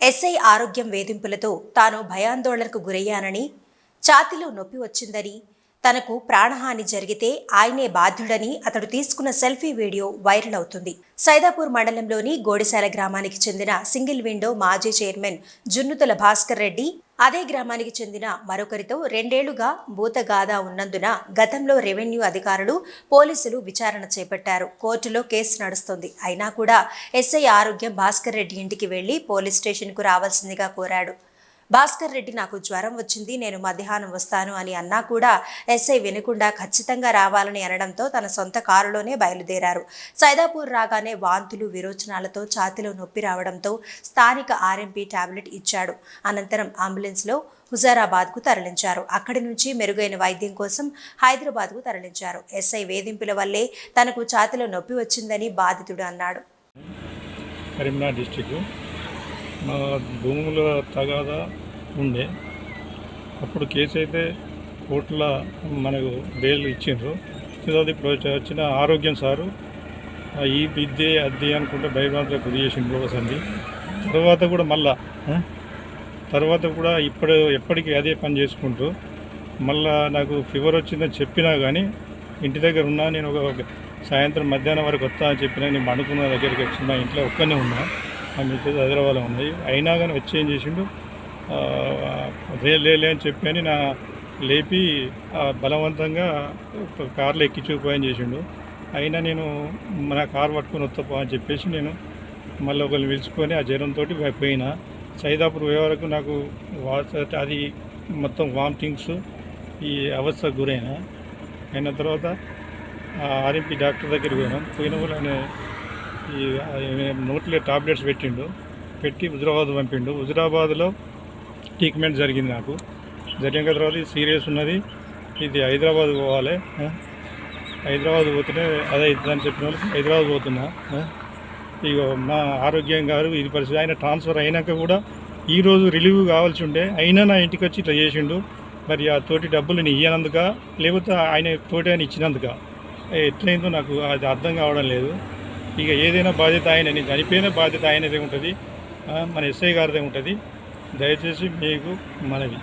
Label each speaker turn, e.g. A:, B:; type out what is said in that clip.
A: SI ఆరోగ్యం వేధింపులతో తాను భయాందోళనకు గురయ్యానని ఛాతిలో నొప్పి వచ్చిందని తనకు ప్రాణహాని జరిగితే ఆయనే బాధ్యుడని అతడు తీసుకున్న సెల్ఫీ వీడియో వైరల్ అవుతుంది. సైదాపూర్ మండలంలోని గోడిశాల గ్రామానికి చెందిన సింగిల్ విండో మాజీ చైర్మన్ జున్నుతల భాస్కర్ రెడ్డి అదే గ్రామానికి చెందిన మరొకరితో రెండేళ్ళుగా భూతగాథ ఉన్నందున గతంలో రెవెన్యూ అధికారులు పోలీసులు విచారణ చేపట్టారు. కోర్టులో కేసు నడుస్తుంది. అయినా కూడా ఎస్ఐ ఆరోగ్యం భాస్కర్ రెడ్డి ఇంటికి వెళ్ళి పోలీస్ స్టేషన్కు రావాల్సిందిగా కోరాడు. భాస్కర్ రెడ్డి నాకు జ్వరం వచ్చింది నేను మధ్యాహ్నం వస్తాను అని అన్నా కూడా ఎస్ఐ వినకుండా ఖచ్చితంగా రావాలని అనడంతో తన సొంత కారులోనే బయలుదేరారు. సైదాపూర్ రాగానే వాంతులు విరోచనాలతో ఛాతిలో నొప్పి రావడంతో స్థానిక ఆర్ఎంపీ టాబ్లెట్ ఇచ్చాడు. అనంతరం అంబులెన్స్లో హుజారాబాద్కు తరలించారు. అక్కడి నుంచి మెరుగైన వైద్యం కోసం హైదరాబాద్కు తరలించారు. ఎస్ఐ వేధింపుల వల్లే తనకు ఛాతిలో నొప్పి వచ్చిందని బాధితుడు అన్నాడు.
B: కరీంనగర్ డిస్టిక్ మా భూముల తగాదా ఉండే. అప్పుడు కేసు అయితే కోర్టుల మనకు బెయిల్ ఇచ్చిండ్రు. తర్వాత ఇప్పుడు వచ్చిన ఆరోగ్యం సారు ఈ విద్య అద్దె అనుకుంటే భయభ్రాంతులకు గురి చేసిండ్రు ఒకసారి తర్వాత కూడా మళ్ళా తర్వాత కూడా ఇప్పుడు ఎప్పటికీ అదే పని చేసుకుంటూ మళ్ళా నాకు ఫీవర్ వచ్చిందని చెప్పినా కానీ ఇంటి దగ్గర ఉన్నా నేను ఒక ఒక సాయంత్రం మధ్యాహ్నం వరకు వస్తా అని చెప్పినా నేను అనుకున్న దగ్గరికి వచ్చి మా ఇంట్లో ఒక్కనే ఉన్నా. ఆ మిగతా హైదరాబాద్లో ఉన్నాయి. అయినా కానీ వచ్చి ఏం చేసిండు? లేలే లే అని చెప్పి అని నా లేపి బలవంతంగా కార్లో ఎక్కించుకుపోయని చేసిండు. అయినా నేను మన కార్ పట్టుకొని వస్తాపో అని చెప్పేసి నేను మళ్ళీ ఒకరిని పిలుచుకొని ఆ జ్వరంతో పోయినా. సైదాపూర్ పోయే వరకు నాకు అది మొత్తం వామిటింగ్స్ ఈ అవస్థకు గురైన. అయిన తర్వాత ఆర్ఎంపీ డాక్టర్ దగ్గరికి పోయినాం. పోయిన వాళ్ళు ఆయన ఈ ఆయన నోట్లో టాబ్లెట్స్ పెట్టిండు. పెట్టి హుజరాబాద్ పంపిండు. హుజరాబాద్లో ట్రీట్మెంట్ జరిగింది నాకు. జరిగిన తర్వాత ఇది సీరియస్ ఉన్నది. ఇది హైదరాబాద్ పోవాలి. హైదరాబాద్ పోతేనే అదే అని చెప్పిన వాళ్ళకి హైదరాబాద్ పోతున్నా. ఇక మా ఆరోగ్యం గారు ఇది పరిస్థితి. ఆయన ట్రాన్స్ఫర్ అయినాక కూడా ఈరోజు రిలీవ్ కావాల్సి ఉండే. అయినా నా ఇంటికి వచ్చి ఇట్లా చేసిండు. మరి ఆ తోటి డబ్బులు నేను ఇయ్యనందుక లేకపోతే ఆయన తోటి ఆయన ఇచ్చినందుక. ఎట్లయిందో నాకు అది అర్థం కావడం లేదు. ఇక ఏదైనా బాధ్యత ఆయనని చనిపోయిన బాధ్యత ఆయనదే ఉంటుంది. మన ఎస్ఐ గారిదే ఉంటుంది. దయచేసి మీకు మనవి.